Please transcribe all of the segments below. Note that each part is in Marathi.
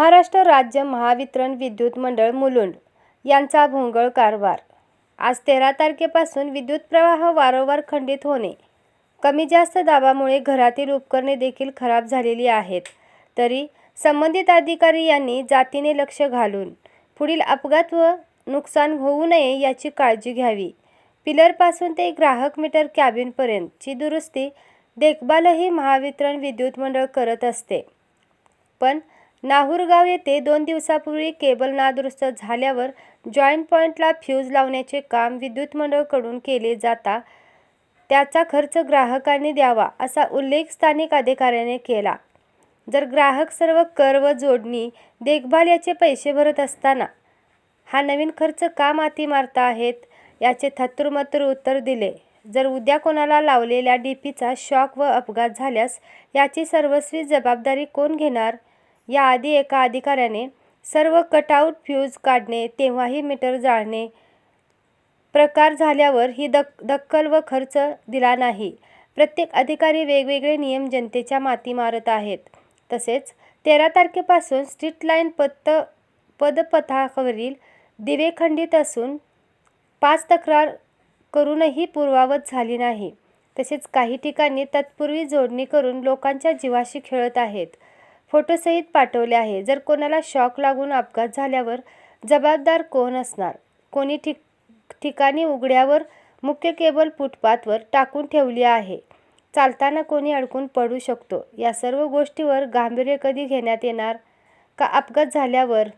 महाराष्ट्र राज्य महावितरण विद्युत मंडळ मुलुंड यांचा भोंगळ कारभार. आज तेरा तारखेपासून विद्युत प्रवाह वारंवार खंडित होणे कमी जास्त दाबामुळे घरातील उपकरणे देखील खराब झालेली आहेत. तरी संबंधित अधिकारी यांनी जातीने लक्ष घालून पुढील अपघात व नुकसान होऊ नये याची काळजी घ्यावी. पिलरपासून ते ग्राहक मीटर कॅबिनपर्यंतची दुरुस्ती देखभालही महावितरण विद्युत मंडळ करत असते. पण नाहूरगाव येथे दोन दिवसापूर्वी केबल नादुरुस्त झाल्यावर जॉईंट पॉईंटला फ्यूज लावण्याचे काम विद्युत मंडळकडून केले जाता त्याचा खर्च ग्राहकांनी द्यावा असा उल्लेख स्थानिक अधिकाऱ्याने केला. जर ग्राहक सर्व कर व जोडणी देखभाल याचे पैसे भरत असताना हा नवीन खर्च का माती मारता आहेत याचे थत्तुरमत्तुर उत्तर दिले. जर उद्या कोणाला लावलेल्या डीपीचा शॉक व अपघात झाल्यास याची सर्वस्वी जबाबदारी कोण घेणार? याआधी एका अधिकाऱ्याने सर्व कटआउट फ्यूज काढणे तेव्हाही मीटर जाळणे प्रकार झाल्यावर ही दक दक्कल व खर्च दिला नाही. प्रत्येक अधिकारी वेगवेगळे नियम जनतेच्या माती मारत आहेत. तसेच तेरा तारखेपासून स्ट्रीट लाईन पत्त पदपथावरील दिवे खंडित असून पाच तक्रार करूनही पूर्वावत झाली नाही. तसेच काही ठिकाणी तत्पूर्वी जोडणी करून लोकांच्या जीवाशी खेळत आहेत. फोटोसहित पाठवले आहे. जर कोणाला शॉक लागून अपघात झाल्यावर जबाबदार कोण असणार? कोणी ठिक ठिकाणी उघड्यावर मुख्य केबल फुटपाथवर टाकून ठेवली आहे. चालताना कोणी अडकून पडू शकतो. या सर्व गोष्टीवर गांभीर्य कधी घेण्यात येणार? का अपघात झाल्यावर?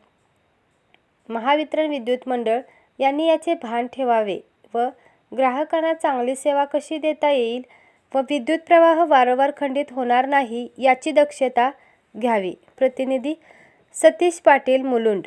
महावितरण विद्युत मंडळ यांनी याचे भान ठेवावे व ग्राहकांना चांगली सेवा कशी देता येईल व विद्युत प्रवाह वारंवार खंडित होणार नाही याची दक्षता घ्यावी. प्रतिनिधी सतीश पाटील मुलुंड